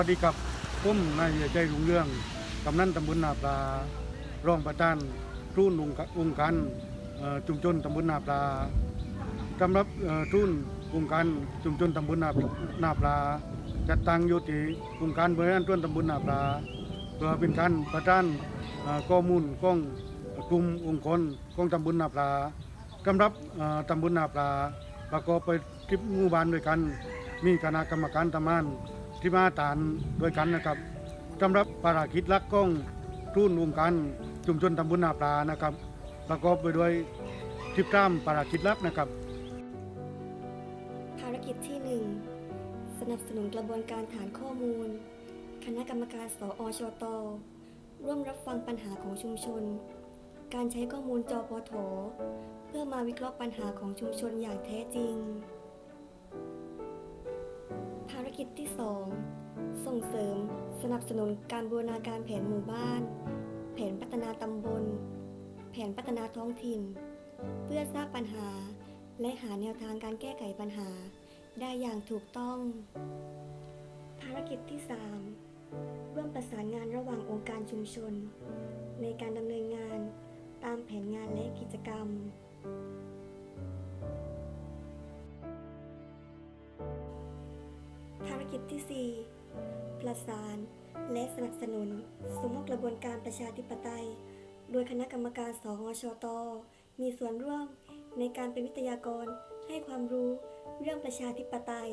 สวัสดีครับผมนายใจรุ่งเรื่องกำนันตำบลนาปลา รองประธานรุ่นองค์การเอ่อชุมชนตำบลนาปลาสำหรับรุ่นองค์การชุมชนตำบลนาปลานาปลาจัดตั้งอยู่ที่องค์การบริหารส่วนตำบลนาปลาเพื่อเป็นการประธานข้อมูลของกลุ่มองค์กรของตำบลนาปลาสำหรับตำบลนาปลาประกอบไปทิบหมู่บ้านด้วยกัน มีคณะกรรมการทำงาน ที่มาตานด้วยกันนะครับสำหรับภารกิจลักของทุ่นองการชุมชนตำบลนาปลานะครับ ประกอบไปด้วยทิบตามภารกิจลักนะครับ ภารกิจที่ 1 สนับสนุนกระบวนการฐานข้อมูล คณะกรรมการสออชตร่วมรับฟังปัญหาของชุมชน การใช้ข้อมูลจอปทเพื่อมาวิเคราะห์ปัญหาของชุมชนอย่างแท้จริง กิจที่ 2 ส่งเสริม สนับสนุนการบูรณาการแผนหมู่บ้าน แผนพัฒนาตำบล แผนพัฒนาท้องถิ่น เพื่อทราบปัญหา และหาแนวทางการแก้ไขปัญหา ได้อย่างถูกต้อง ภารกิจที่ 3 ร่วมประสานงานระหว่างองค์การชุมชน ในการดำเนินงานตามแผนงานและกิจกรรม กิจที่ 4 ประสาน และสนับสนุน สมมติกระบวนการประชาธิปไตย โดยคณะกรรมการสหชต มีส่วนร่วมในการเป็นวิทยากรให้ความรู้เรื่องประชาธิปไตย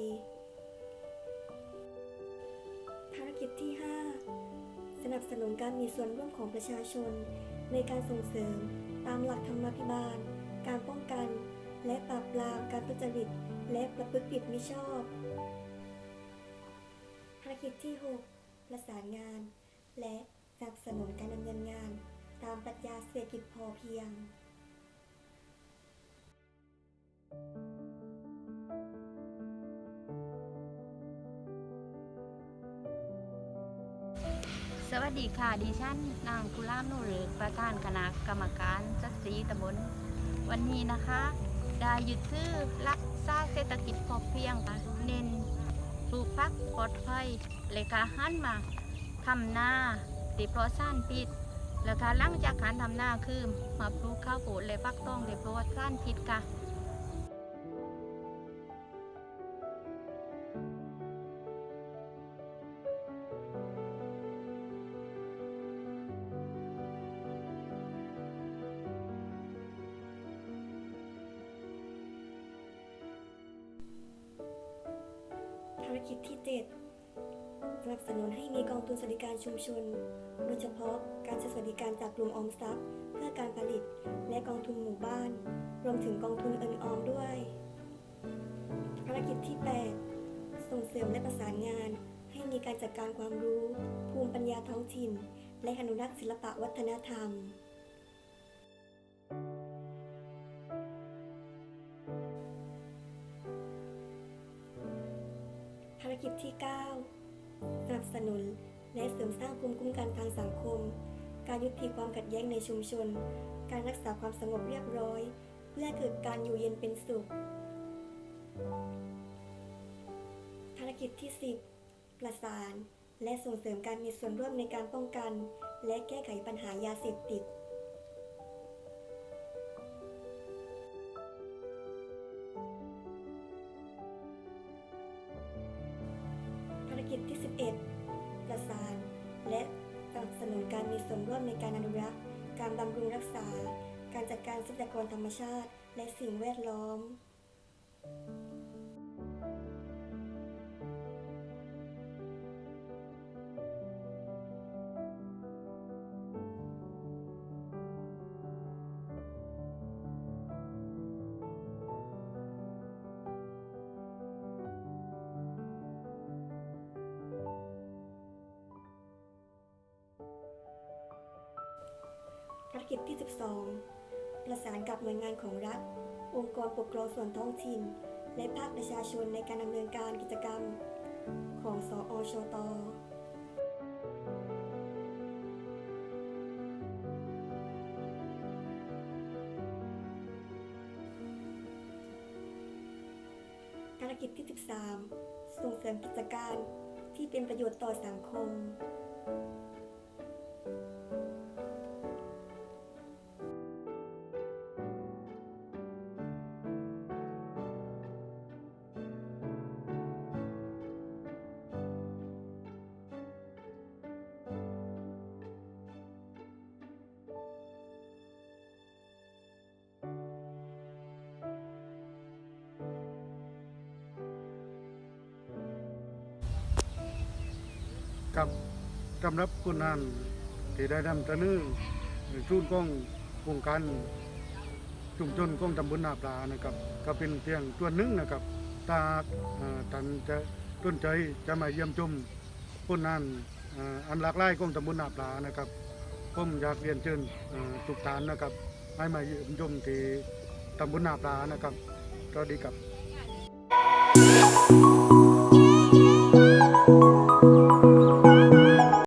ภารกิจที่ 5 สนับสนุนการมีส่วนร่วมของประชาชน ในการส่งเสริมตามหลักธรรมาภิบาล การป้องกัน และปราบปรามการทุจริต และประพฤติผิดมิชอบ ภารกิจที่ 6 ประสานงาน และสนับสนุนการดำเนินงาน ตามปรัชญาเศรษฐกิจพอเพียง สวัสดีค่ะ ดิฉันนางกุลามนุเรกประธานคณะกรรมการสตรีตำบลวันนี้นะคะ ได้ยึดถือรักษาเศรษฐกิจพอเพียงค่ะเน้น ปลอดภัยเลยค่ะหันมาทำนาติดปลอดสารพิษแล้วค่ะหลังจากการทำนาคือมาปลูกข้าวโพดและฟักทองติดปลอดสารพิษค่ะ ภารกิจที่ 7 สนับสนุนให้มีกองทุนสวัสดิการชุมชน โดยเฉพาะการสวัสดิการจากกลุ่มออมทรัพย์ เพื่อการผลิตและกองทุนหมู่บ้าน รวมถึงกองทุนเอินออมด้วย ภารกิจที่ 8 ส่งเสริมและประสานงาน ให้มีการจัดการความรู้ ภูมิปัญญาท้องถิ่น และอนุรักษ์ศิลปะวัฒนธรรม กิจที่ 9 สนับสนุน และเสริมสร้างภูมิคุ้มกันทางสังคม การยุติความขัดแย้งในชุมชน การรักษาความสงบเรียบร้อย เพื่อเกิดการอยู่เย็นเป็นสุข ภารกิจที่ 10 ประสาน และส่งเสริมการมีส่วนร่วมในการป้องกัน และแก้ไขปัญหายาเสพติด การมีส่วนร่วมในการอนุรักษ์ การบำรุงรักษา การจัดการทรัพยากรธรรมชาติ และสิ่งแวดล้อม กิจที่ 12 ประสานกับหน่วยงานของรัฐ องค์กรปกครองส่วนท้องถิ่น และภาคประชาชนในการดำเนินการกิจกรรม ของสอชตภารกิจที่ 13 ส่งเสริมกิจการที่เป็นประโยชน์ต่อสังคม กับสำหรับคนนั้นที่ได้นำเสนอชุนกองโครงการชุมชนกองตำบลนาปลานะครับ ก็เป็นเพียงตัวหนึ่งนะครับตาเอ่อท่านจะต้นใจจะมาเยี่ยมชมคนนั้นอันหลากหลายของตำบลนาปลานะครับผมอยากเรียนเชิญทุกท่านนะครับ ให้มาเยี่ยมชมที่ตำบลนาปลานะครับสวัสดีครับ